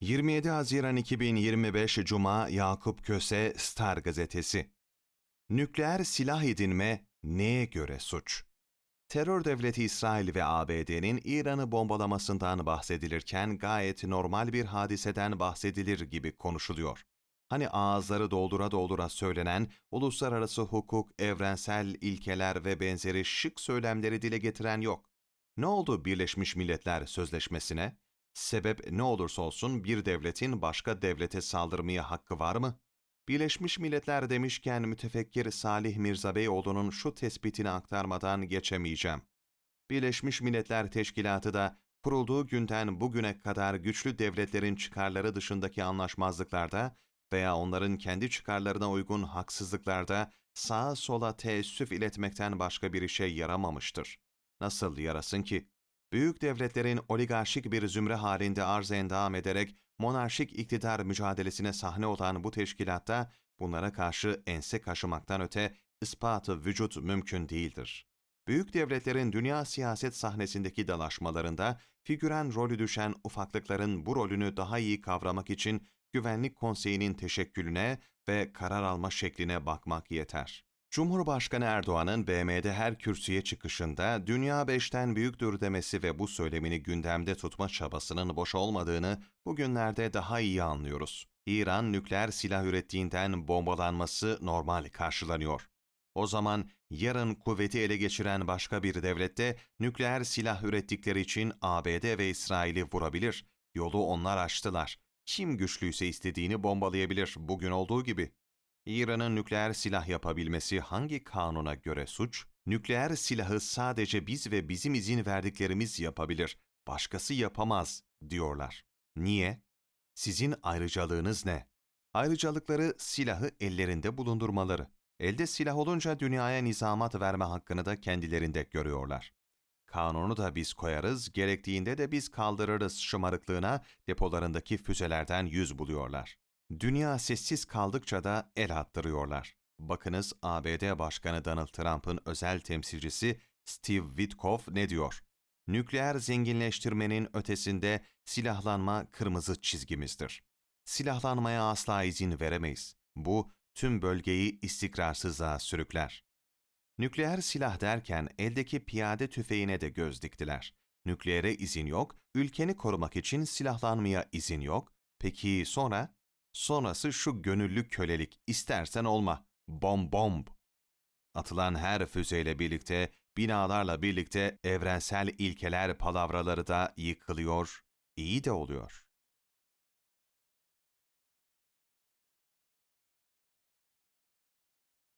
27 Haziran 2025 Cuma Yakup Köse Star Gazetesi Nükleer silah edinme neye göre suç? Terör devleti İsrail ve ABD'nin İran'ı bombalamasından bahsedilirken gayet normal bir hadiseden bahsedilir gibi konuşuluyor. Hani ağızları doldura doldura söylenen uluslararası hukuk, evrensel ilkeler ve benzeri şık söylemleri dile getiren yok. Ne oldu Birleşmiş Milletler Sözleşmesi'ne? Sebep ne olursa olsun bir devletin başka devlete saldırmaya hakkı var mı? Birleşmiş Milletler demişken mütefekkir Salih Mirza Beyoğlu'nun şu tespitini aktarmadan geçemeyeceğim. Birleşmiş Milletler Teşkilatı da kurulduğu günden bugüne kadar güçlü devletlerin çıkarları dışındaki anlaşmazlıklarda veya onların kendi çıkarlarına uygun haksızlıklarda sağa sola teessüf iletmekten başka bir işe yaramamıştır. Nasıl yarasın ki? Büyük devletlerin oligarşik bir zümre halinde arz endam ederek monarşik iktidar mücadelesine sahne olan bu teşkilatta bunlara karşı ense kaşımaktan öte ispatı vücut mümkün değildir. Büyük devletlerin dünya siyaset sahnesindeki dalaşmalarında figüren rolü düşen ufaklıkların bu rolünü daha iyi kavramak için Güvenlik Konseyi'nin teşekkülüne ve karar alma şekline bakmak yeter. Cumhurbaşkanı Erdoğan'ın BM'de her kürsüye çıkışında dünya beşten büyüktür demesi ve bu söylemini gündemde tutma çabasının boş olmadığını bugünlerde daha iyi anlıyoruz. İran nükleer silah ürettiğinden bombalanması normal karşılanıyor. O zaman yarın kuvveti ele geçiren başka bir devlette nükleer silah ürettikleri için ABD ve İsrail'i vurabilir. Yolu onlar açtılar. Kim güçlüyse istediğini bombalayabilir bugün olduğu gibi. İran'ın nükleer silah yapabilmesi hangi kanuna göre suç? Nükleer silahı sadece biz ve bizim izin verdiklerimiz yapabilir. Başkası yapamaz, diyorlar. Niye? Sizin ayrıcalığınız ne? Ayrıcalıkları silahı ellerinde bulundurmaları. Elde silah olunca dünyaya nizamat verme hakkını da kendilerinde görüyorlar. Kanunu da biz koyarız, gerektiğinde de biz kaldırırız şımarıklığına depolarındaki füzelerden yüz buluyorlar. Dünya sessiz kaldıkça da el attırıyorlar. Bakınız ABD Başkanı Donald Trump'ın özel temsilcisi Steve Witkoff ne diyor? Nükleer zenginleştirmenin ötesinde silahlanma kırmızı çizgimizdir. Silahlanmaya asla izin veremeyiz. Bu tüm bölgeyi istikrarsızlığa sürükler. Nükleer silah derken eldeki piyade tüfeğine de göz diktiler. Nükleere izin yok, ülkeni korumak için silahlanmaya izin yok. Peki sonra? Sonrası şu gönüllü kölelik, istersen olma, bom bomb. Atılan her füzeyle birlikte, binalarla birlikte evrensel ilkeler palavraları da yıkılıyor, iyi de oluyor.